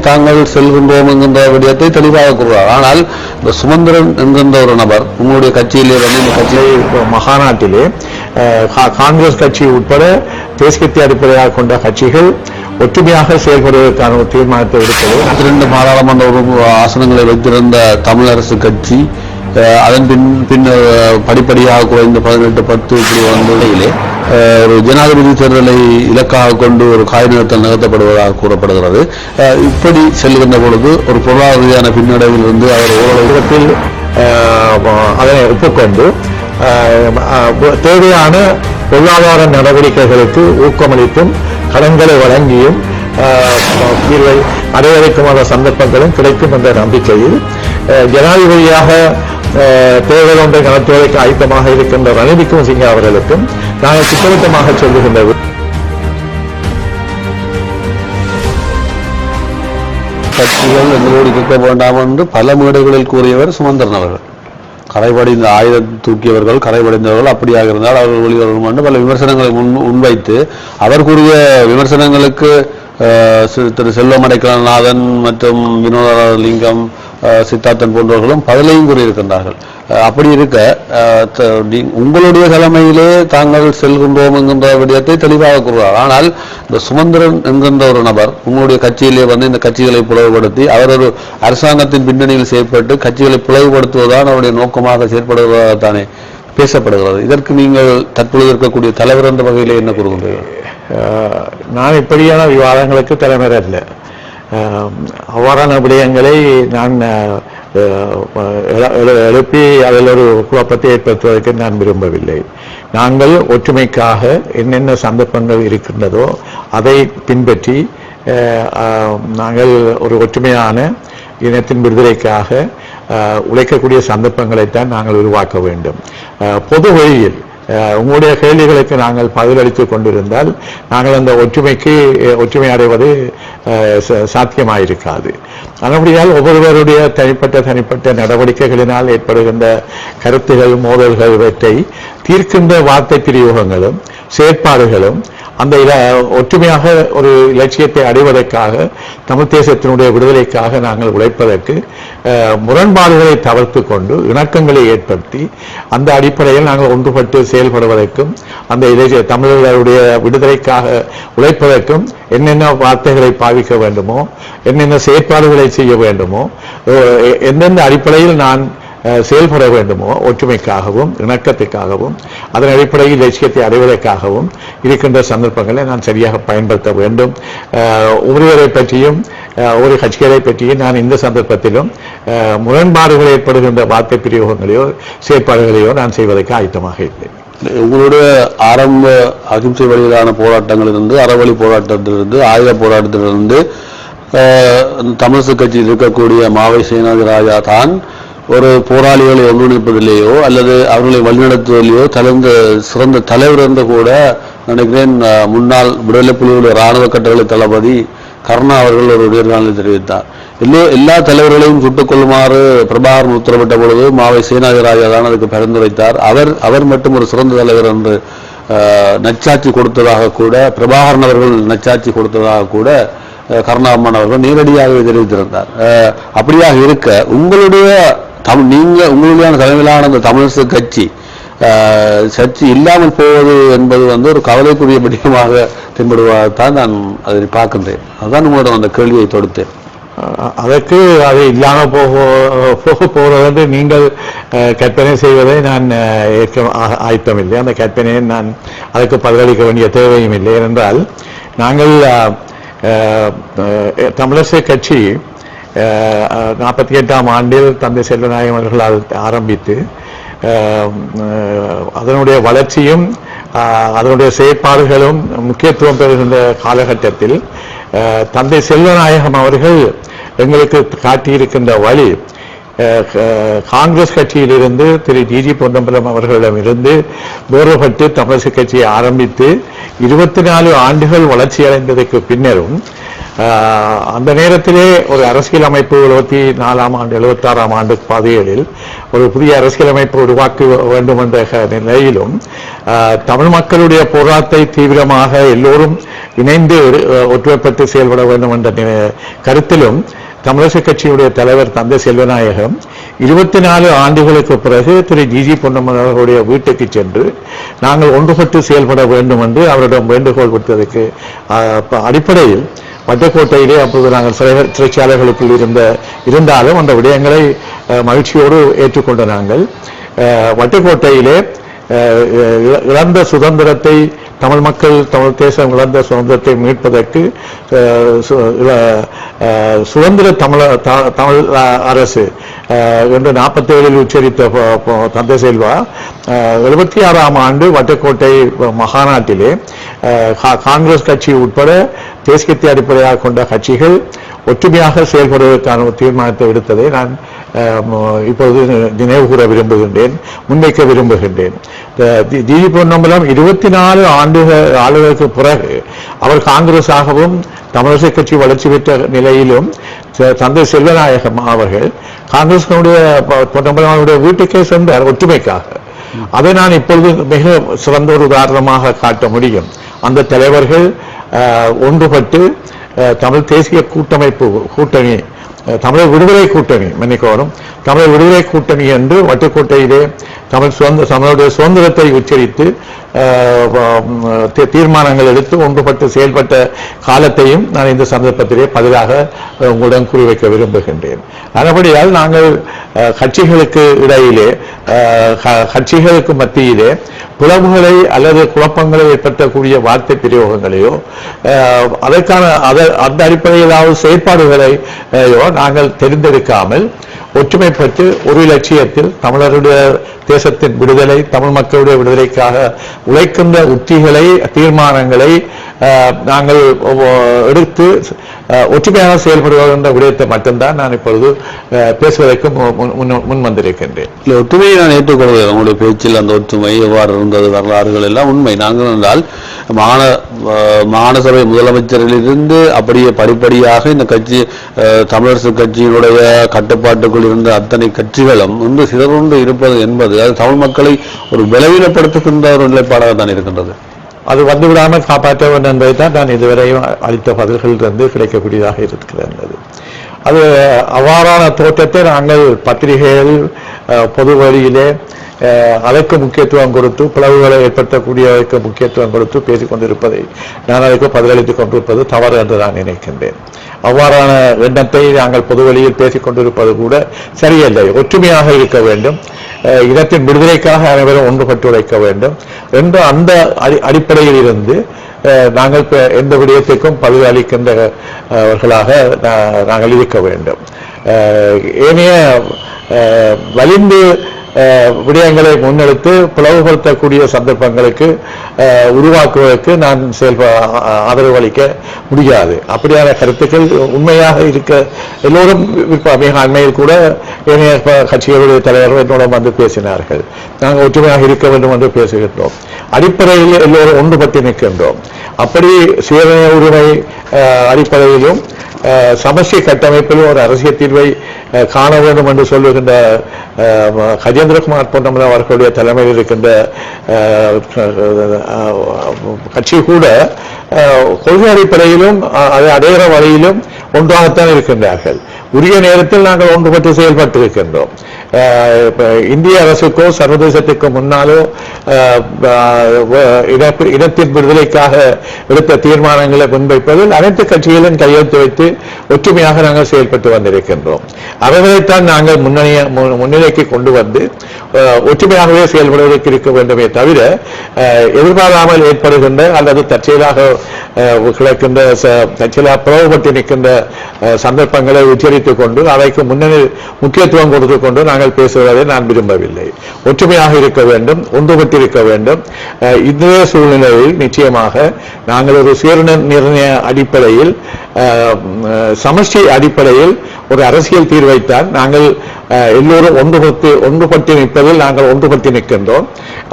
தாங்கள் செல்கின்றோம் என்கின்ற விடயத்தை தெளிவாக கூறுவார் ஆனால் இந்த சுமந்திரன் என்கின்ற ஒரு நபர் உங்களுடைய கட்சியிலே வந்து இந்த கட்சியை மகாநாட்டிலே காங்கிரஸ் கட்சி உட்பட தேசியத்தை அடிப்படையாக கொண்ட கட்சிகள் ஒற்றுமையாக செயல்படுவதற்கான ஒரு தீர்மானத்தை எடுத்தது. இரண்டு பாராளுமன்ற ஆசனங்களை வைத்திருந்த தமிழரசு கட்சி அதன் பின் பின்னர் படிப்படியாக குறைந்த பதினெட்டு பத்து இப்படி வந்த ஒரு ஜனாதிபதி தேர்தலை இலக்காக கொண்டு ஒரு காய் நிறுத்தல் நிகழ்த்தப்படுவதாக கூறப்படுகிறது. இப்படி செல்கின்ற பொழுது ஒரு பொருளாதார ரீதியான பின்னடைவில் இருந்து அவர் ஓரளவுக்கு அதனை ஒப்புக்கொண்டு தேவையான பொருளாதார நடவடிக்கைகளுக்கு ஊக்கமளித்தும் கடன்களை வழங்கியும் தீர்வை அடைவதற்குமான சந்தர்ப்பங்களும் கிடைக்கும் என்ற நம்பிக்கையில் ஜனாதிபதியாக தேர்தல் ஒன்றை நடத்துவதற்கு ஆயத்தமாக இருக்கின்ற ரணில் விக்ரமசிங்கே அவர்களுக்கும் நாங்கள் திட்டவட்டமாக சொல்லுகின்றது கட்சிகள் எங்களோடு கேட்க வேண்டாம் என்று பல மேடைகளில் கூறியவர் சுமந்திரன் அவர்கள் கரைபடிந்த ஆயுதம் தூக்கியவர்கள் கரைபடிந்தவர்கள் அப்படியாக இருந்தால் அவர்கள் வெளிவரும் என்று பல விமர்சனங்களை முன் முன்வைத்து அவர் கூறிய விமர்சனங்களுக்கு திரு செல்வமடைக்கலநாதன் மற்றும் வினோதலிங்கம் லிங்கம் சித்தார்த்தன் போன்றவர்களும் பதிலையும் கூறியிருக்கின்றார்கள். அப்படி இருக்க உங்களுடைய தலைமையிலே தாங்கள் செல்கின்றோம் என்கின்ற விடயத்தை தெளிவாக கூறுவார் ஆனால் இந்த சுமந்திரன் என்கின்ற ஒரு நபர் உங்களுடைய கட்சியிலே வந்து இந்த கட்சிகளை பிளவுபடுத்தி அவர் ஒரு அரசாங்கத்தின் பின்னணியில் செயற்பட்டு கட்சிகளை பிளவுபடுத்துவதுதான் அவருடைய நோக்கமாக செயற்படுவதாகத்தானே பேசப்படுகிறது. இதற்கு நீங்கள் தற்பொழுது இருக்கக்கூடிய தலைவர் என்ற வகையில் என்ன கூறுகின்றீர்கள்? நான் இப்படியான விவாதங்களுக்கு தலைவர் அல்ல. அவ்வாறான விடயங்களை நான் எழு- எழுப்பி அதில் ஒரு குழப்பத்தை ஏற்படுத்துவதற்கு நான் விரும்பவில்லை. நாங்கள் ஒற்றுமைக்காக என்னென்ன சந்தர்ப்பங்கள் இருக்கின்றதோ அதை பின்பற்றி நாங்கள் ஒரு ஒற்றுமையான இனத்தின் விடுதலைக்காக உழைக்கக்கூடிய சந்தர்ப்பங்களைத்தான் நாங்கள் உருவாக்க வேண்டும். பொது வழியில் உங்களுடைய கேள்விகளுக்கு நாங்கள் பதிலளித்துக் கொண்டிருந்தால் நாங்கள் அந்த ஒற்றுமைக்கு ஒற்றுமை அடைவது சாத்தியமாயிருக்காது. அதன்படியால் ஒவ்வொருவருடைய தனிப்பட்ட தனிப்பட்ட நடவடிக்கைகளினால் ஏற்படுகின்ற கருத்துகள் மோதல்கள் இவற்றை தீர்க்கின்ற வார்த்தை பிரயோகங்களும் செயற்பாடுகளும் அந்த இதை ஒற்றுமையாக ஒரு இலட்சியத்தை அடைவதற்காக தமிழ் தேசத்தினுடைய விடுதலைக்காக நாங்கள் உழைப்பதற்கு முரண்பாடுகளை தவிர்த்து கொண்டு இணக்கங்களை ஏற்படுத்தி அந்த அடிப்படையில் நாங்கள் ஒன்றுபட்டு செயல்படுவதற்கும் அந்த இலட்சிய தமிழர்களுடைய விடுதலைக்காக உழைப்பதற்கும் என்னென்ன வார்த்தைகளை பாவிக்க வேண்டுமோ என்னென்ன செயற்பாடுகளை செய்ய வேண்டுமோ எந்தெந்த அடிப்படையில் நான் செயல்பட வேண்டுமோ ஒற்றுமைக்காகவும் இணக்கத்துக்காகவும் அதன் அடிப்படையில் லட்சியத்தை அடைவதற்காகவும் இருக்கின்ற சந்தர்ப்பங்களை நான் சரியாக பயன்படுத்த வேண்டும். அஹ், ஒருவரை பற்றியும் ஒரு கட்சிகளை பற்றியும் நான் இந்த சந்தர்ப்பத்திலும் முரண்பாடுகள் ஏற்படுகின்ற வார்த்தை பிரயோகங்களையோ செயற்பாடுகளையோ நான் செய்வதற்கு ஆயத்தமாக இல்லை உங்களுடைய ஆரம்ப அகிம்சை வழியிலான போராட்டங்களிலிருந்து அறவழி போராட்டத்திலிருந்து ஆயுத போராட்டத்திலிருந்து அஹ், கட்சியில் இருக்கக்கூடிய மாவை சேனாதிராஜா தான் ஒரு போராளிகளை ஒன்றிணைப்பதிலேயோ அல்லது அவர்களை வழிநடத்துவதிலேயோ தலைந்த சிறந்த தலைவர் என்று கூட நினைக்கிறேன் முன்னாள் விடுதலை புலிகளுடைய இராணுவ கட்டளை தளபதி கருணா அவர்கள் ஒரு நேர்காணலில் தெரிவித்தார். எல்லோ எல்லா தலைவர்களையும் சுட்டுக் கொள்ளுமாறு பிரபாகரன் உத்தரவிட்ட பொழுது மாவை சேனாதிராஜா தான் அதுக்கு பரிந்துரைத்தார். அவர் அவர் மட்டும் ஒரு சிறந்த தலைவர் என்று நச்சாட்சி கொடுத்ததாக கூட பிரபாகரன் அவர்கள் நச்சாட்சி கொடுத்ததாக கூட கருணாமன் அவர்கள் நேரடியாகவே தெரிவித்திருந்தார். அப்படியாக இருக்க உங்களுடைய தம் நீங்கள் உங்களுடையான தலைமையிலான அந்த தமிழரசு கட்சி அஹ், சர்ச்சை இல்லாமல் போவது என்பது வந்து ஒரு கவலைக்குரிய விடயமாக தென்படுவதாகத்தான் நான் அதை பார்க்கின்றேன். அதுதான் உங்களிடம் அந்த கேள்வியை தொடுத்தேன் அதற்கு அது இல்லாமல் போக போக போகிறது என்று நீங்கள் கற்பனை செய்வதை நான் ஏற்க ஆ- ஆயத்தமில்லை. அந்த கற்பனையை நான் அதற்கு பதிலளிக்க வேண்டிய தேவையும் இல்லை. ஏனென்றால் நாங்கள் தமிழரசு கட்சி நாற்பத்தி எட்டாம் ஆண்டில் தந்தை செல்வநாயகம் அவர்களால் ஆரம்பித்து அதனுடைய வளர்ச்சியும் அதனுடைய செயற்பாடுகளும் முக்கியத்துவம் பெறுகின்ற காலகட்டத்தில் தந்தை செல்வநாயகம் அவர்கள் எங்களுக்கு காட்டியிருக்கின்ற வழி அஹ், காங்கிரஸ் கட்சியிலிருந்து திரு ஜிஜி பொன்னம்பலம் அவர்களிடமிருந்து வேறுபட்டு தமிழிசை கட்சியை ஆரம்பித்து இருபத்தி நாலு ஆண்டுகள் வளர்ச்சி அடைந்ததற்கு பின்னரும் அந்த நேரத்திலே ஒரு அரசியல் அமைப்பு எழுபத்தி நாலாம் ஆண்டு எழுபத்தாறாம் ஆண்டு பாதைகளில் ஒரு புதிய அரசியல் அமைப்பு உருவாக்க வேண்டும் என்ற நிலையிலும் தமிழ் மக்களுடைய போராட்டத்தை தீவிரமாக எல்லோரும் இணைந்து ஒற்றுமைப்பட்டு செயல்பட வேண்டும் என்ற கருத்திலும் தமிழரசு கட்சியுடைய தலைவர் தந்தை செல்வநாயகம் இருபத்தி நாலு ஆண்டுகளுக்கு பிறகு திரு ஜிஜி பொன்னம்மன் அவர்களுடைய வீட்டுக்கு சென்று நாங்கள் ஒன்றுபட்டு செயல்பட வேண்டும் என்று அவரிடம் வேண்டுகோள் விடுத்ததுக்கு அடிப்படையில் வட்டக்கோட்டையிலே அப்போது நாங்கள் சிறை- சிறைச்சாலைகளுக்குள் இருந்த இருந்தாலும் அந்த விடயங்களை மகிழ்ச்சியோடு ஏற்றுக்கொண்ட நாங்கள். அஹ், வட்டுக்கோட்டையிலே இழ- இழந்த சுதந்திரத்தை தமிழ் மக்கள் தமிழ் தேசம் இழந்த சுதந்திரத்தை மீட்பதற்கு சு- சுதந்திர தமிழ த- தமிழ் அரசு என்று நாற்பத்தி நாற்பத்தேழில் உச்சரித்த தந்தை செல்வா எழுபத்தி ஆறாம் ஆண்டு வட்டக்கோட்டை மகாநாட்டிலே காங்கிரஸ் கட்சி உட்பட தேசியத்தை அடிப்படையாக கொண்ட கட்சிகள் ஒற்றுமையாக செயல்படுவதற்கான தீர்மானத்தை எடுத்ததை நான் இப்போது நினைவு கூற விரும்புகின்றேன் முன்வைக்க விரும்புகின்றேன். ஜிஜி பொன்னம்பலம் இருபத்தி நாலு ஆண்டுகள் ஆளுகளுக்கு பிறகு அவர் காங்கிரஸாகவும் தமிழிசை கட்சி வளர்ச்சி பெற்ற நிலையிலும் தந்தை செல்வநாயகம் அவர்கள் காங்கிரஸினுடைய ப- வீட்டுக்கே சென்றார் ஒற்றுமைக்காக. அதை நான் இப்பொழுது மிக சிறந்த ஒரு உதாரணமாக காட்ட முடியும். அந்த தலைவர்கள் ஒன்றுபட்டு அஹ், தமிழ் தேசிய கூட்டமைப்பு கூட்டணி தமிழர் விடுதலை கூட்டணி மன்னிக்கோரும் தமிழர் விடுதலை கூட்டணி என்று வட்டுக்கோட்டையிலே தமிழ் சுதந்திர தமிழுடைய சுதந்திரத்தை உச்சரித்து தீ- தீர்மானங்கள் எடுத்து ஒன்றுபட்டு செயல்பட்ட காலத்தையும் நான் இந்த சந்தர்ப்பத்திலே பதிலாக உங்களுடன் உங்களிடம் குறிவைக்க விரும்புகின்றேன் அதபடியால் நாங்கள் கட்சிகளுக்கு இடையிலே கட்சிகளுக்கு மத்தியிலே பிளவுகளை அல்லது குழப்பங்களை ஏற்படுத்தக்கூடிய வார்த்தை பிரயோகங்களையோ அதற்கான அத- அந்த அடிப்படையிலாவது செயற்பாடுகளையோ நாங்கள் தெரிந்தெடுக்காமல் ஒற்றுமைப்பட்டு ஒரு லட்சியத்தில் தமிழருடைய தேசத்தின் விடுதலை தமிழ் மக்களுடைய விடுதலைக்காக உழைக்கின்ற உத்திகளை தீர்மானங்களை நாங்கள் எடுத்து ஒற்றுமையாக செயல்படுகின்ற விடயத்தை மட்டும்தான் நான் இப்பொழுது அஹ், பேசுவதற்கு முன் முன்- வந்திருக்கின்றேன். இல்லை ஒற்றுமையை நான் ஏற்றுக்கொள்கிறேன் உங்களுடைய பேச்சில் அந்த ஒற்றுமை எவ்வாறு இருந்தது வரலாறுகள் எல்லாம் உண்மை. நாங்கள் என்றால் மாண அஹ், மாநசபை முதலமைச்சரிலிருந்து அப்படியே படிப்படியாக இந்த கட்சி தமிழரசு கட்சியினுடைய கட்டுப்பாட்டுக்குள் இருந்த அத்தனை கட்சிகளும் இன்று சிதறுண்டு இருப்பது என்பது அது தமிழ் மக்களை ஒரு விளைவினப்படுத்துகின்ற ஒரு நிலைப்பாடாக தான் இருக்கின்றது. அது வந்து விடாமல் காப்பாற்ற வேண்டும் என்பதை தான் நான் இதுவரையும் அளித்த பதில்களிலிருந்து கிடைக்கக்கூடியதாக இருக்கிறது அது அவ்வாறான தோற்றத்தை நாங்கள் பத்திரிகைகள் பொது வழியிலே அஹ், அதற்கு முக்கியத்துவம் கொடுத்து பிளவுகளை ஏற்படுத்தக்கூடியவருக்கு முக்கியத்துவம் கொடுத்து பேசிக்கொண்டிருப்பதை நான் அதற்கு பதிலளித்துக் கொண்டிருப்பது தவறு என்று நான் நினைக்கின்றேன். அவ்வாறான எண்ணத்தை நாங்கள் பொது வழியில் பேசிக்கொண்டிருப்பது கூட சரியல்ல ஒற்றுமையாக இருக்க வேண்டும். அஹ், இனத்தின் விடுதலைக்காக அனைவரும் ஒன்றுபட்டு உழைக்க வேண்டும் என்ற அந்த அடி- அடிப்படையில் இருந்து அஹ், நாங்கள் எந்த விடயத்திற்கும் பதில் அளிக்கின்றவர்களாக நாங்கள் இருக்க வேண்டும். அஹ், ஏனைய அஹ், வலிந்து விடயங்களை முன்னெடுத்து பிளவுபடுத்தக்கூடிய சந்தர்ப்பங்களுக்கு உருவாக்குவதற்கு நான் செயல்ப ஆதரவு அளிக்க முடியாது. அப்படியான கருத்துக்கள் உண்மையாக இருக்க எல்லோரும் இப்ப மிக அண்மையில் கூட ஏனைய கட்சிகளுடைய தலைவர்கள் என்னோட வந்து பேசினார்கள். நாங்கள் ஒற்றுமையாக இருக்க வேண்டும் என்று பேசுகின்றோம். அடிப்படையில் எல்லோரும் ஒன்றுபட்டு நிற்கின்றோம். அப்படி சுயநல உரிமை அடிப்படையிலும் சமஸ்ய கட்டமைப்பிலும் ஒரு அரசியல் தீர்வை காண வேண்டும் என்று சொல்லுகின்ற அஹ், கஜேந்திரகுமார் பொன்னமன் அவர்களுடைய தலைமையில் இருக்கின்ற கட்சி கூட கொள்கை அடிப்படையிலும் அதை அடைகிற வழியிலும் ஒன்றாகத்தான் இருக்கின்றார்கள். உரிய நேரத்தில் நாங்கள் ஒன்றுபட்டு செயல்பட்டு இருக்கின்றோம் அஹ், இப்ப இந்திய அரசுக்கோ சர்வதேசத்துக்கோ முன்னாலோ அஹ், இனத்தின் விடுதலைக்காக எடுத்த தீர்மானங்களை முன்வைப்பதில் அனைத்து கட்சிகளும் கையெழுத்து வைத்து ஒற்றுமையாக நாங்கள் செயல்பட்டு வந்திருக்கின்றோம். அவர்களைத்தான் நாங்கள் முன்னணிய முன்னிலைக்கு கொண்டு வந்து ஒற்றுமையாகவே செயல்படுவதற்கு இருக்க வேண்டுமே தவிர எதிர்பாராமல் ஏற்படுகின்ற அல்லது தற்செயலாக கிடக்கின்ற தற்செயலாக பிளவுபட்டு நிற்கின்ற சந்தர்ப்பங்களை உச்சரித்துக் கொண்டு அவைக்கு முன்னணி முக்கியத்துவம் கொடுத்து கொண்டு நாங்கள் பேசுவதை நான் விரும்பவில்லை. ஒற்றுமையாக இருக்க வேண்டும் ஒன்றுபட்டிருக்க வேண்டும். இந்த சூழ்நிலையில் நிச்சயமாக நாங்கள் ஒரு சுயநிர்ணய அடிப்படையில் சமஷ்டி அடிப்படையில் ஒரு அரசியல் தீர்வைத்தான் நாங்கள் அஹ், எல்லோரும் ஒன்றுபட்டு ஒன்றுபட்டு நிற்பதில் நாங்கள் ஒன்றுபட்டு நிற்கின்றோம்.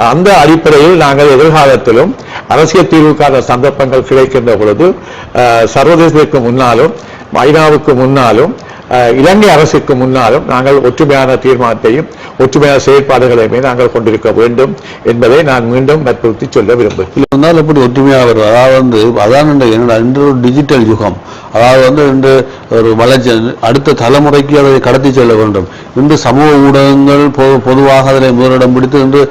அந்த அடிப்படையில் நாங்கள் எதிர்காலத்திலும் அரசியல் தீர்வுக்கான சந்தர்ப்பங்கள் கிடைக்கின்ற பொழுது சர்வதேசத்திற்கு சர்வதேசத்துக்கு முன்னாலும் ஐநாவுக்கு முன்னாலும் இலங்கை அரசுக்கு முன்னாலும் நாங்கள் ஒற்றுமையான தீர்மானத்தையும் ஒற்றுமையான செயற்பாடுகளையுமே நாங்கள் கொண்டிருக்க வேண்டும் என்பதை நான் மீண்டும் வற்புறுத்தி சொல்ல விரும்புகிறேன். எப்படி ஒற்றுமையாக வரும் அதாவது வந்து அதான் என்னடா இன்று ஒரு டிஜிட்டல் யுகம். அதாவது வந்து இன்று ஒரு வளர்ச்சி அடுத்த தலைமுறைக்கு அதை கடத்தி செல்ல வேண்டும். இன்று சமூக ஊடகங்கள் பொதுவாக அதில் முதலிடம் பிடித்து இன்று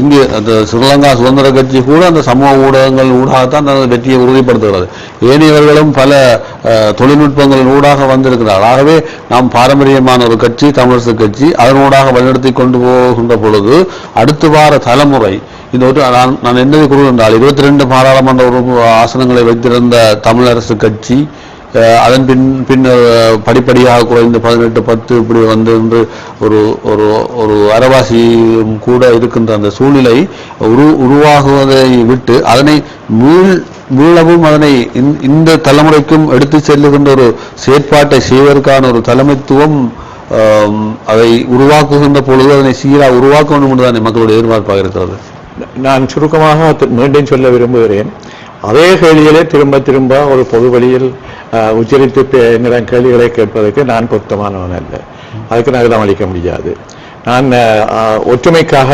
இங்கே அந்த ஸ்ரீலங்கா சுதந்திர கட்சி கூட அந்த சமூக ஊடகங்கள் ஊடாகத்தான் தனது வெற்றியை உறுதிப்படுத்துகிறது. ஏனையவர்களும் பல தொழில்நுட்பங்களின் ஊடாக வந்திருக்கிறார். ஆகவே நாம் பாரம்பரியமான ஒரு கட்சி தமிழரசு கட்சி அதனூடாக வழிநடத்தி கொண்டு போகின்ற பொழுது அடுத்த வார தலைமுறை இந்த ஒரு நான் நான் என்னதை கூறுகின்றால் இருபத்தி ரெண்டு பாராளுமன்ற ஆசனங்களை வைத்திருந்த தமிழரசு கட்சி அதன் பின் பின்னர் படிப்படியாக குறைந்து பதினெட்டு பத்து இப்படி வந்து என்று ஒரு ஒரு ஒரு அரைவாசி கூட இருக்கின்ற அந்த சூழ்நிலை உரு உருவாகுவதை விட்டு அதனை மீள் மீளவும் அதனை இந்த- இந்த தலைமுறைக்கும் எடுத்து செல்லுகின்ற ஒரு செயற்பாட்டை செய்வதற்கான ஒரு தலைமைத்துவம் அதை உருவாக்குகின்ற பொழுது அதனை சீராக உருவாக்க வேண்டும் என்றுதான் மக்களுடைய எதிர்பார்ப்பாக இருக்கிறது? நான் சுருக்கமாக மீண்டும் சொல்ல விரும்புகிறேன். அதே கேள்விகளை திரும்ப திரும்ப ஒரு பொது வழியில் உச்சரித்து என்னிடம் கேள்விகளை கேட்பதற்கு நான் பொருத்தமானவன் அல்ல. அதுக்கு நான் இடம் அளிக்க முடியாது. நான் ஒற்றுமைக்காக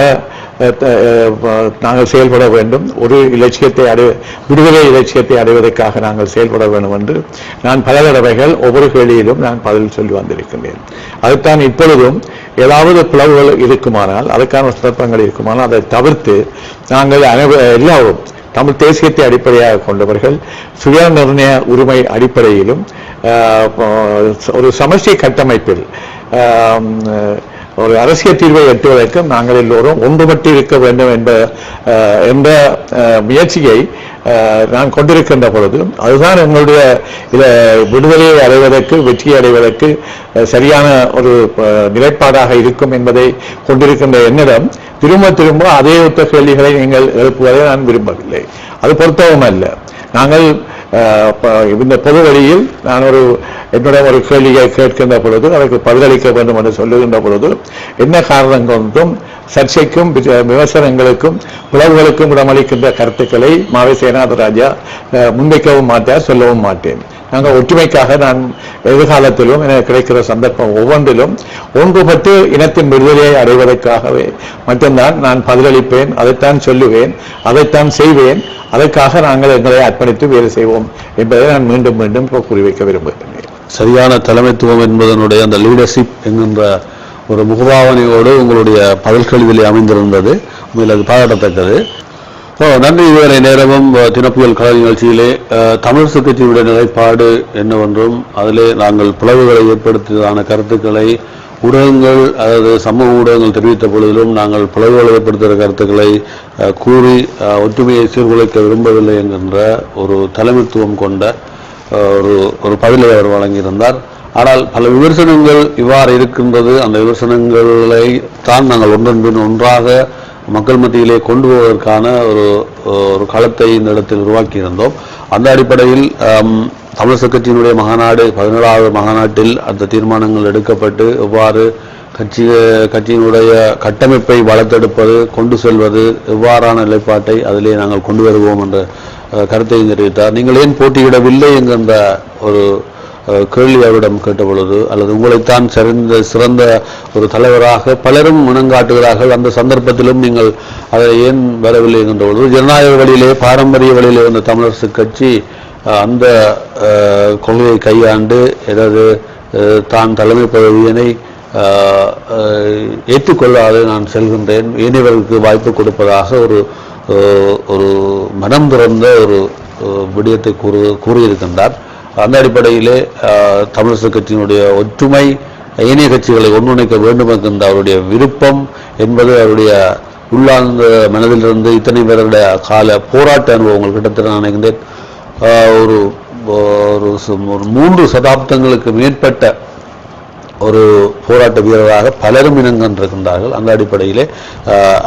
நாங்கள் செயல்பட வேண்டும். ஒரு இலட்சியத்தை அடை விடுதலை இலட்சியத்தை அடைவதற்காக நாங்கள் செயல்பட வேண்டும் என்று நான் பல தடவைகள் ஒவ்வொரு கேள்வியிலும் நான் பதில் சொல்லி வந்திருக்கின்றேன். அதுதான் இப்பொழுதும் ஏதாவது பிளவுகள் இருக்குமானால் அதுக்கான சந்தர்ப்பங்கள் இருக்குமானால் அதை தவிர்த்து நாங்கள் அனைவரும் எல்லாரும் தமிழ் தேசியத்தை அடிப்படையாக கொண்டவர்கள் சுய நிர்ணய உரிமை அடிப்படையிலும் ஒரு சமஷ்டி கட்டமைப்பில் ஒரு அரசியல் தீர்வை எட்டுவதற்கு நாங்கள் எல்லோரும் ஒன்றுபட்டு இருக்க வேண்டும் என்ற என்ற முயற்சியை நான் கொண்டிருக்கின்ற பொழுது அதுதான் எங்களுடைய இதை விடுதலையை அடைவதற்கு வெற்றியை அடைவதற்கு சரியான ஒரு நிலைப்பாடாக இருக்கும் என்பதை கொண்டிருக்கின்ற என்னிடம் திரும்ப திரும்ப அதே ஒத்த கேள்விகளை நீங்கள் எழுப்புவதை நான் விரும்பவில்லை. அது பொருத்தவும் அல்ல. நாங்கள் இந்த பொது வழியில் நான் ஒரு என்னிடம் ஒரு கேள்வியை கேட்கின்ற பொழுது அதற்கு பதிலளிக்க வேண்டும் என்று சொல்லுகின்ற பொழுது என்ன காரணம் கொண்டும் சர்ச்சைக்கும் விமர்சனங்களுக்கும் உறவுகளுக்கும் இடமளிக்கின்ற கருத்துக்களை மாவை சேனாத ராஜா முன்வைக்கவும் மாட்டார் சொல்லவும் மாட்டேன். நாங்கள் ஒற்றுமைக்காக நான் எதிர்காலத்திலும் எனக்கு கிடைக்கிற சந்தர்ப்பம் ஒவ்வொன்றிலும் ஒன்றுபட்டு இனத்தின் விடுதலையை அடைவதற்காகவே மட்டும்தான் நான் பதிலளிப்பேன் அதைத்தான் சொல்லுவேன் அதைத்தான் செய்வேன். அதற்காக நாங்கள் எங்களை அர்ப்பணித்து வேலை செய்வோம் என்பதை நான் மீண்டும் மீண்டும் கூறி வைக்க விரும்புகிறேன் சரியான தலைமைத்துவம் என்பதனுடைய அந்த லீடர்ஷிப் என்கின்ற ஒரு முகபாவனையோடு உங்களுடைய பதில் அமைந்திருந்தது. உண்மையில் அது பாராட்டத்தக்கது. ஓ, நன்றி இதுவரை நேரமும் தினப்புகள் தினப்புயல் கலை நிகழ்ச்சியிலே தமிழ் தமிழரசு நிலைப்பாடு என்னவென்றும் அதிலே நாங்கள் பிளவுகளை ஏற்படுத்தியதான கருத்துக்களை ஊடகங்கள் அதாவது சமூக ஊடகங்கள் தெரிவித்த பொழுதிலும் நாங்கள் பிளவுகளை ஏற்படுத்துகிற கருத்துக்களை கூறி ஒற்றுமையை சீர்குலைக்க விரும்பவில்லை என்கின்ற ஒரு தலைமைத்துவம் கொண்ட ஒரு ஒரு பதிலை அவர் வழங்கியிருந்தார். ஆனால் பல விமர்சனங்கள் இவ்வாறு இருக்கின்றது. அந்த விமர்சனங்களை தான் நாங்கள் ஒன்றன் பின் ஒன்றாக மக்கள் மத்தியிலே கொண்டு போவதற்கான ஒரு ஒரு களத்தை இந்த இடத்தில் உருவாக்கியிருந்தோம். அந்த அடிப்படையில் தமிழ் கட்சியினுடைய மகாநாடு பதினேழாவது மகாநாட்டில் அந்த தீர்மானங்கள் எடுக்கப்பட்டு எவ்வாறு கட்சி கட்சியினுடைய கட்டமைப்பை வளர்த்தெடுப்பது கொண்டு செல்வது எவ்வாறான நிலைப்பாட்டை அதிலே நாங்கள் கொண்டு வருவோம் என்ற கருத்தையும் தெரிவித்தார். நீங்கள் ஏன் போட்டியிடவில்லை என்கின்ற ஒரு கேள்வி அவரிடம் கேட்ட பொழுது அல்லது உங்களைத்தான் சிறந்த சிறந்த ஒரு தலைவராக பலரும் இனங்காட்டுகிறார்கள் அந்த சந்தர்ப்பத்திலும் நீங்கள் அதை ஏன் வரவில்லை என்கின்ற பொழுது ஜனநாயக வழியிலே பாரம்பரிய வழியிலே வந்த தமிழரசு கட்சி அந்த கொள்கையை கையாண்டு ஏதாவது தான் தலைமை பதவியினை ஏற்றுக்கொள்ளாது நான் செல்கின்றேன். ஏனையவர்களுக்கு வாய்ப்பு கொடுப்பதாக ஒரு ஒரு மனம் திறந்த ஒரு விடயத்தை கூறு கூறியிருக்கின்றார். அந்த அடிப்படையிலே தமிழரசு கட்சியினுடைய ஒற்றுமை ஏனைய கட்சிகளை ஒன்றிணைக்க வேண்டும் என்கின்ற அவருடைய விருப்பம் என்பது அவருடைய உள்ளார்ந்த மனதிலிருந்து இத்தனை பேருடைய கால போராட்ட அனுபவங்கள் கிட்டத்தட்ட நான் நினைக்கின்றேன் ஒரு ஒரு மூன்று சதாப்தங்களுக்கு மேற்பட்ட ஒரு போராட்ட வீரராக பலரும் இனங்கண்டிருக்கின்றார்கள் அந்த அடிப்படையிலே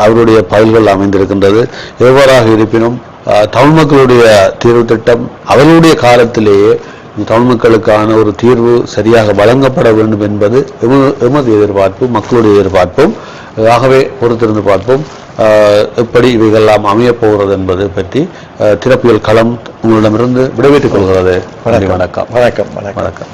அவருடைய பயல்கள் அமைந்திருக்கின்றது. எவ்வாறாக இருப்பினும் தமிழ் மக்களுடைய தீர்வு திட்டம் அவர்களுடைய காலத்திலேயே தமிழ் மக்களுக்கான ஒரு தீர்வு சரியாக வழங்கப்பட வேண்டும் என்பது எமது எமது எதிர்பார்ப்பு மக்களுடைய எதிர்பார்ப்பும். ஆகவே பொறுத்திருந்து பார்ப்போம். எப்படி இவைகளெல்லாம் அமையப் போகிறது என்பது பற்றி திறப்பியல் களம் உங்களிடமிருந்து விடைபெற்றுக் கொள்கிறது. வணக்கம். வணக்கம் வணக்கம். வணக்கம்.